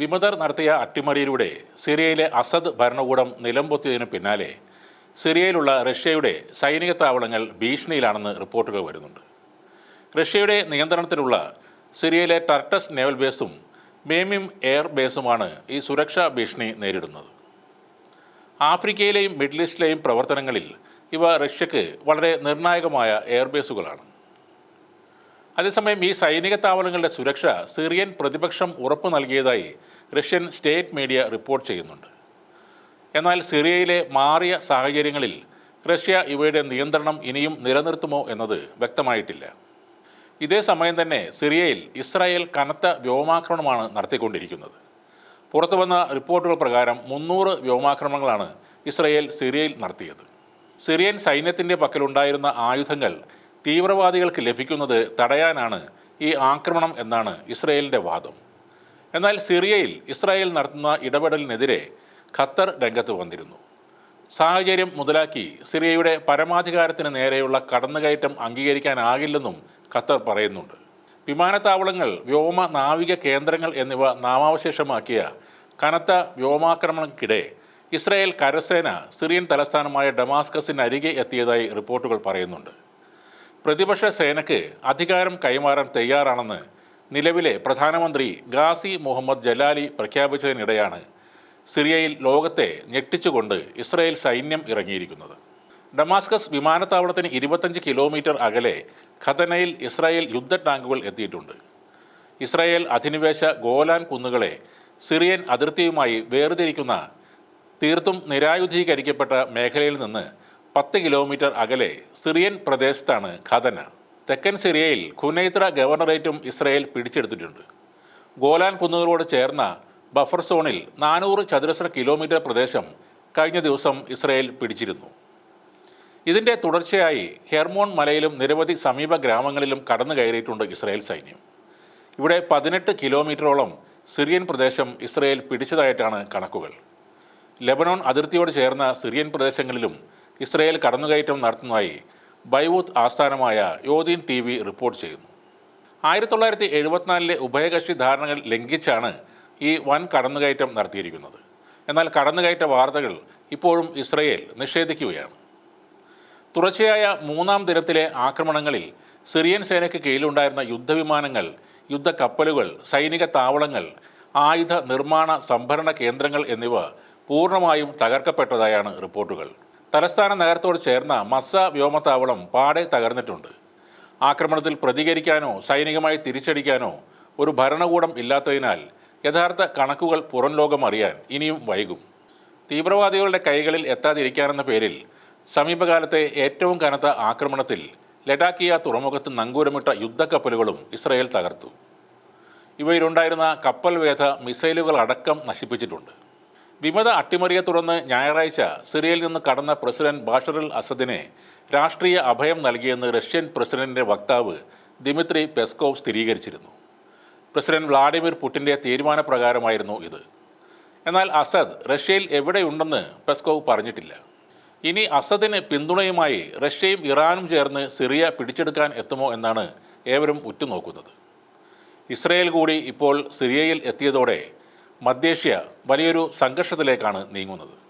വിമതർ നടത്തിയ അട്ടിമറിയിലൂടെ സിറിയയിലെ അസദ് ഭരണകൂടം നിലംപൊത്തിയതിനു പിന്നാലെ സിറിയയിലുള്ള റഷ്യയുടെ സൈനിക താവളങ്ങൾ ഭീഷണിയിലാണെന്ന് റിപ്പോർട്ടുകൾ വരുന്നുണ്ട്. റഷ്യയുടെ നിയന്ത്രണത്തിലുള്ള സിറിയയിലെ ടർട്ടസ് നേവൽ ബേസും മേമിം എയർ ബേസുമാണ് ഈ സുരക്ഷാ ഭീഷണി നേരിടുന്നത്. ആഫ്രിക്കയിലെയും മിഡിൽ ഈസ്റ്റിലെയും പ്രവർത്തനങ്ങളിൽ ഇവ റഷ്യക്ക് വളരെ നിർണായകമായ എയർബേസുകളാണ് അതേസമയം ഈ സൈനിക താവളങ്ങളുടെ സുരക്ഷ സിറിയൻ പ്രതിപക്ഷം ഉറപ്പു നൽകിയതായി റഷ്യൻ സ്റ്റേറ്റ് മീഡിയ റിപ്പോർട്ട് ചെയ്യുന്നുണ്ട്. എന്നാൽ സിറിയയിലെ മാറിയ സാഹചര്യങ്ങളിൽ റഷ്യ ഇവയുടെ നിയന്ത്രണം ഇനിയും നിലനിർത്തുമോ എന്നത് വ്യക്തമായിട്ടില്ല. ഇതേ സമയം തന്നെ സിറിയയിൽ ഇസ്രായേൽ കനത്ത വ്യോമാക്രമണമാണ് നടത്തിക്കൊണ്ടിരിക്കുന്നത്. പുറത്തു വന്ന റിപ്പോർട്ടുകൾ പ്രകാരം മുന്നൂറ് വ്യോമാക്രമണങ്ങളാണ് ഇസ്രായേൽ സിറിയയിൽ നടത്തിയത്. സിറിയൻ സൈന്യത്തിന്റെ പക്കലുണ്ടായിരുന്ന ആയുധങ്ങൾ തീവ്രവാദികൾക്ക് ലഭിക്കുന്നത് തടയാനാണ് ഈ ആക്രമണം എന്നാണ് ഇസ്രയേലിന്റെ വാദം. എന്നാൽ സിറിയയിൽ ഇസ്രായേൽ നടത്തുന്ന ഇടപെടലിനെതിരെ ഖത്തർ രംഗത്ത് വന്നിരുന്നു. സാഹചര്യം മുതലാക്കി സിറിയയുടെ പരമാധികാരത്തിന് നേരെയുള്ള കടന്നുകയറ്റം അംഗീകരിക്കാനാകില്ലെന്നും ഖത്തർ പറയുന്നുണ്ട്. വിമാനത്താവളങ്ങൾ വ്യോമ നാവിക കേന്ദ്രങ്ങൾ എന്നിവ നാമാവശേഷമാക്കിയ കനത്ത വ്യോമാക്രമണത്തിനിടെ ഇസ്രായേൽ കരസേന സിറിയൻ തലസ്ഥാനമായ ഡമാസ്കസിനരികെ എത്തിയതായി റിപ്പോർട്ടുകൾ പറയുന്നുണ്ട്. പ്രതിപക്ഷ സേനയ്ക്ക് അധികാരം കൈമാറാൻ തയ്യാറാണെന്ന് നിലവിലെ പ്രധാനമന്ത്രി ഗാസി മുഹമ്മദ് ജലാലി പ്രഖ്യാപിച്ചതിനിടെയാണ് സിറിയയിൽ ലോകത്തെ ഞെട്ടിച്ചുകൊണ്ട് ഇസ്രായേൽ സൈന്യം ഇറങ്ങിയിരിക്കുന്നത്. ഡമാസ്കസ് വിമാനത്താവളത്തിന് ഇരുപത്തഞ്ച് കിലോമീറ്റർ അകലെ ഖതനയിൽ ഇസ്രായേൽ യുദ്ധ ടാങ്കുകൾ എത്തിയിട്ടുണ്ട്. ഇസ്രായേൽ അധിനിവേശ ഗോലാൻ കുന്നുകളെ സിറിയൻ അതിർത്തിയുമായി വേർതിരിക്കുന്ന തീർത്തും നിരായുധീകരിക്കപ്പെട്ട മേഖലയിൽ നിന്ന് പത്ത് കിലോമീറ്റർ അകലെ സിറിയൻ പ്രദേശത്താണ് ഖദന. തെക്കൻ സിറിയയിൽ ഖുനൈത്ര ഗവർണറേറ്റും ഇസ്രയേൽ പിടിച്ചെടുത്തിട്ടുണ്ട്. ഗോലാൻ കുന്നുകളോട് ചേർന്ന ബഫർ സോണിൽ നാനൂറ് ചതുരശ്ര കിലോമീറ്റർ പ്രദേശം കഴിഞ്ഞ ദിവസം ഇസ്രയേൽ പിടിച്ചിരുന്നു. ഇതിന്റെ തുടർച്ചയായി ഹെർമോൺ മലയിലും നിരവധി സമീപ ഗ്രാമങ്ങളിലും കടന്നു കയറിയിട്ടുണ്ട് ഇസ്രയേൽ സൈന്യം. ഇവിടെ പതിനെട്ട് കിലോമീറ്ററോളം സിറിയൻ പ്രദേശം ഇസ്രയേൽ പിടിച്ചതായിട്ടാണ് കണക്കുകൾ. ലെബനോൺ അതിർത്തിയോട് ചേർന്ന സിറിയൻ പ്രദേശങ്ങളിലും ഇസ്രായേൽ കടന്നുകയറ്റം നടത്തുന്നതായി ബൈവൂത്ത് ആസ്ഥാനമായ യോദീൻ ടി വി റിപ്പോർട്ട് ചെയ്യുന്നു. ആയിരത്തി തൊള്ളായിരത്തി എഴുപത്തിനാലിലെ ഉഭയകക്ഷി ധാരണകൾ ലംഘിച്ചാണ് ഈ വൻ കടന്നുകയറ്റം നടത്തിയിരിക്കുന്നത്. എന്നാൽ കടന്നുകയറ്റ വാർത്തകൾ ഇപ്പോഴും ഇസ്രയേൽ നിഷേധിക്കുകയാണ്. തുടർച്ചയായ മൂന്നാം ദിനത്തിലെ ആക്രമണങ്ങളിൽ സിറിയൻ സേനയ്ക്ക് കീഴിലുണ്ടായിരുന്ന യുദ്ധവിമാനങ്ങൾ യുദ്ധക്കപ്പലുകൾ സൈനിക താവളങ്ങൾ ആയുധ നിർമ്മാണ സംഭരണ കേന്ദ്രങ്ങൾ എന്നിവ പൂർണമായും തകർക്കപ്പെട്ടതായാണ് റിപ്പോർട്ടുകൾ. തലസ്ഥാന നഗരത്തോട് ചേർന്ന മസ്സ വ്യോമത്താവളം പാടെ തകർന്നിട്ടുണ്ട്. ആക്രമണത്തിൽ പ്രതികരിക്കാനോ സൈനികമായി തിരിച്ചടിക്കാനോ ഒരു ഭരണകൂടം ഇല്ലാത്തതിനാൽ യഥാർത്ഥ കണക്കുകൾ പുറം ലോകം അറിയാൻ ഇനിയും വൈകും. തീവ്രവാദികളുടെ കൈകളിൽ എത്താതിരിക്കാനെന്ന പേരിൽ സമീപകാലത്തെ ഏറ്റവും കനത്ത ആക്രമണത്തിൽ ലഡാക്കിയ തുറമുഖത്ത് നങ്കൂരമിട്ട യുദ്ധക്കപ്പലുകളും ഇസ്രയേൽ തകർത്തു. ഇവയിലുണ്ടായിരുന്ന കപ്പൽ വേധ മിസൈലുകൾ അടക്കം നശിപ്പിച്ചിട്ടുണ്ട്. വിമത അട്ടിമറിയെ തുടർന്ന് ഞായറാഴ്ച സിറിയയിൽ നിന്ന് കടന്ന പ്രസിഡന്റ് ബാഷറുൽ അസദിനെ രാഷ്ട്രീയ അഭയം നൽകിയെന്ന് റഷ്യൻ പ്രസിഡന്റിന്റെ വക്താവ് ദിമിത്രി പെസ്കോവ് സ്ഥിരീകരിച്ചിരുന്നു. പ്രസിഡന്റ് വ്ളാഡിമിർ പുടിന്റെ തീരുമാനപ്രകാരമായിരുന്നു ഇത്. എന്നാൽ അസദ് റഷ്യയിൽ എവിടെയുണ്ടെന്ന് പെസ്കോവ് പറഞ്ഞിട്ടില്ല. ഇനി അസദിന് പിന്തുണയുമായി റഷ്യയും ഇറാനും ചേർന്ന് സിറിയ പിടിച്ചെടുക്കാൻ എത്തുമോ എന്നാണ് ഏവരും ഉറ്റുനോക്കുന്നത്. ഇസ്രയേൽ കൂടി ഇപ്പോൾ സിറിയയിൽ എത്തിയതോടെ മധ്യേഷ്യ വലിയൊരു സംഘർഷത്തിലേക്കാണ് നീങ്ങുന്നത്.